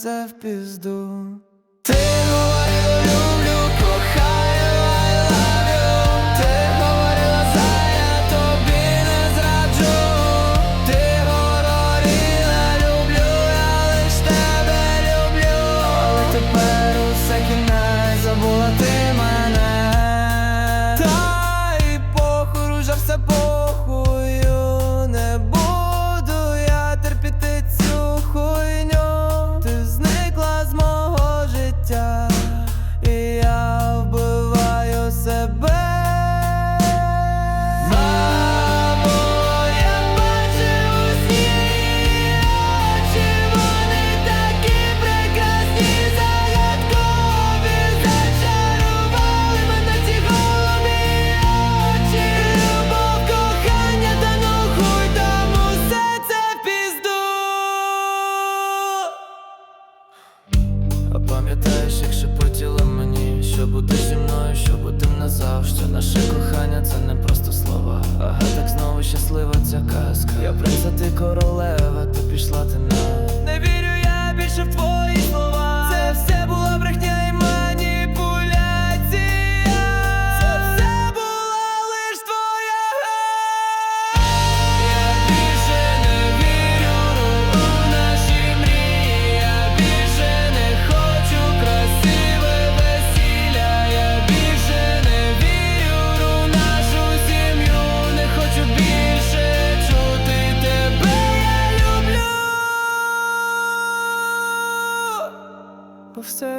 serve pizdu. це не просто слова. Ага, так знову щаслива ця казка. Я принца, ти королева, то пішла ти на не вірю я більше в твою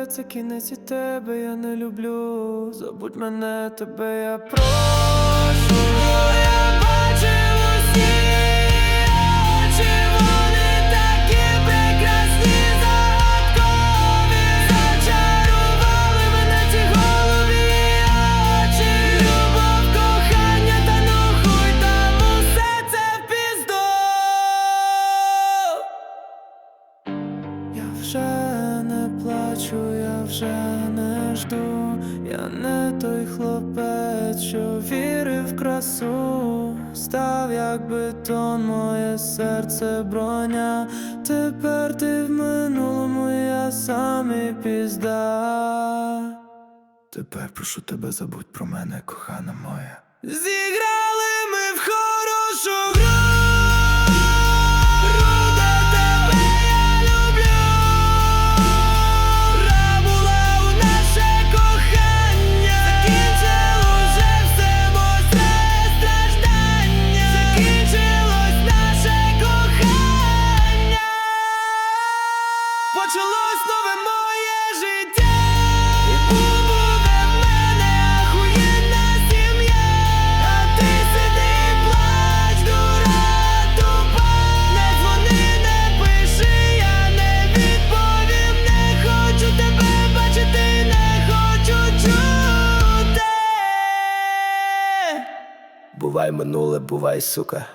це кінець і тебе я не люблю. Забудь мене, тебе я прошу. Я бачив усі вони такі прекрасні, загадкові. Мене ці кохання, та ну там усе це пізду. Вже плачу, я вже не жду. Я не той хлопець, що вірив в красу. Став як бетон, моє серце броня. Тепер ти в минулому, я сам і пізда. Тепер прошу тебе, забудь про мене, кохана моя. Зіграли ми в хорошу гру. Почалось нове моє життя. І буде в мене охуєнна сім'я. А ти сиди плач, дура тупа. Не дзвони, не пиши, я не відповім. Не хочу тебе бачити, не хочу чути. Бувай минуле, бувай, сука.